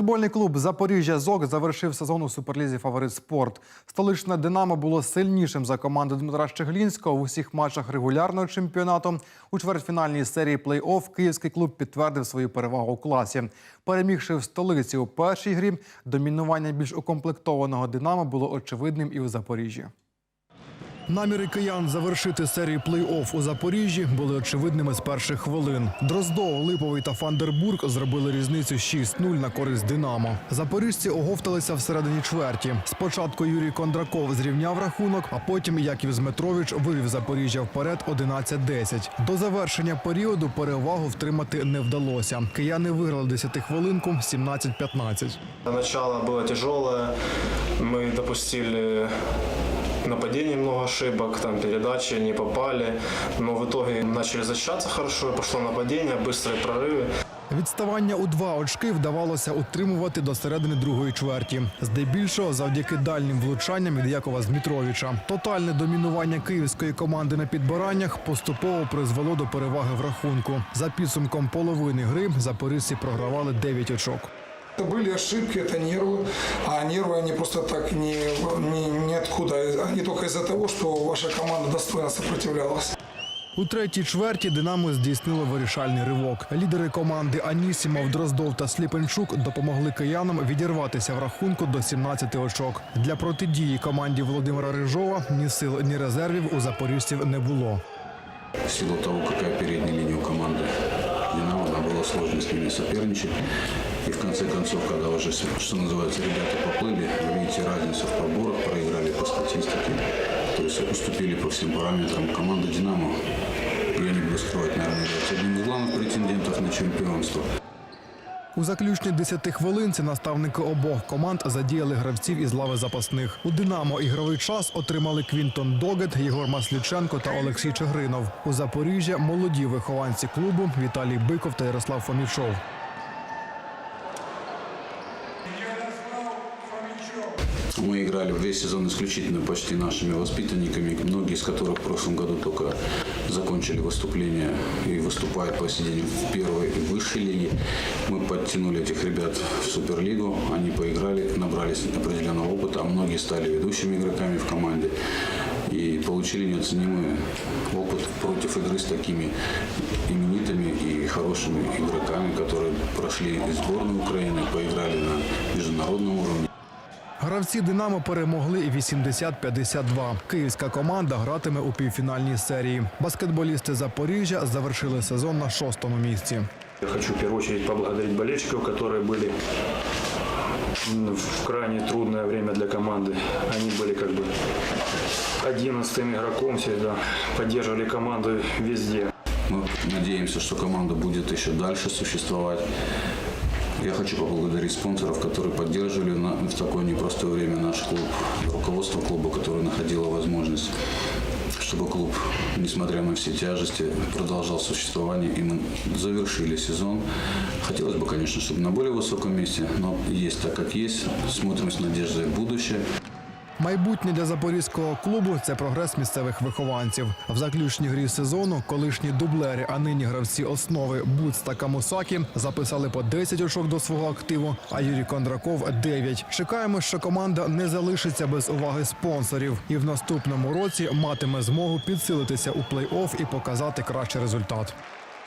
Футбольний клуб Запоріжжя ЗОК завершив сезон у суперлізі Фаворит Спорт. Столичне Динамо було сильнішим за команду Дмитра Щеглінського в усіх матчах регулярного чемпіонату. У чвертьфінальній серії плей-офф київський клуб підтвердив свою перевагу у класі. Перемігши в столиці у першій грі, домінування більш укомплектованого Динамо було очевидним і у Запоріжжі. Наміри киян завершити серію плей-офф у Запоріжжі були очевидними з перших хвилин. Дроздов, Липовий та Фандербург зробили різницю 6-0 на користь Динамо. Запоріжці оговталися всередині чверті. Спочатку Юрій Кондраков зрівняв рахунок, а потім Яків Зметрович вивів Запоріжжя вперед 11-10. До завершення періоду перевагу втримати не вдалося. Кияни виграли 10 хвилинку 17-15. Начало было тяжелое, мы допустили нападений много ошибок, там передачи не попали, но в итоге начали защищаться хорошо, пошло нападение, быстрые прорывы. Відставання у два очки вдавалося утримувати до середини другої чверті. Здебільшого завдяки дальнім влучанням від Якова Змітровича. Тотальне домінування київської команди на підбираннях поступово призвело до переваги в рахунку. За підсумком половини гри запорізьці програвали 9 очок. Это были ошибки, это нервы, а нервы они просто так не, не, ниоткуда, они только из-за того, что ваша команда достойно сопротивлялась. У третій чверті Динамо здійснило вирішальний ривок. Лідери команди Анісімов, Дроздов та Сліпенчук допомогли киянам відірватися в рахунку до 17 очок. Для протидії команді Володимира Рижова ні сил, ні резервів у запоріжців не було. В силу того, какая передняя линия у команды «Динамо», нам было сложно с ними соперничать. И в конце концов, когда уже, что называется, ребята поплыли, вы видите разницу в поборах, проиграли по статистике. То есть уступили по всем параметрам. Команда «Динамо», я не буду скрывать, наверное, является одним из главных претендентов на чемпионство. У заключній 10 хвилинці наставники обох команд задіяли гравців із лави запасних. У Динамо ігровий час отримали Квінтон Догет, Єгор Масліченко та Олексій Чигринов. У Запоріжжя молоді вихованці клубу Віталій Биков та Ярослав Фомічов. Мы играли весь сезон исключительно почти нашими воспитанниками, многие из которых в прошлом году только закончили выступление и выступают по сей день в первой и высшей лиге. Мы подтянули этих ребят в Суперлигу, они поиграли, набрались определенного опыта, а многие стали ведущими игроками в команде и получили неоценимый опыт против игры с такими именитыми и хорошими игроками, которые прошли и сборную Украины, поиграли на международном уровне. Гравці Динамо перемогли 80-52. Київська команда гратиме у півфінальній серії. Баскетболісти Запоріжжя завершили сезон на шостому місці. Я хочу в первую очередь поблагодарить болельщиков, которые были м, в крайне трудное время для команды. Они были как бы одиннадцатым игроком всегда, поддерживали команду везде. Мы надеемся, что команда будет еще дальше существовать. Я хочу поблагодарить спонсоров, которые поддерживали в такое непростое время наш клуб, руководство клуба, которое находило возможность, чтобы клуб, несмотря на все тяжести, продолжал существование, и мы завершили сезон. Хотелось бы, конечно, чтобы на более высоком месте, но есть так, как есть. Смотрим с надеждой в будущее. Майбутнє для запорізького клубу це прогрес місцевих вихованців. В заключній грі сезону колишні дублери, а нині гравці основи Буц та Камусакі записали по 10 очок до свого активу, а Юрій Кондраков 9. Чекаємо, що команда не залишиться без уваги спонсорів і в наступному році матиме змогу підсилитися у плей-офф і показати кращий результат.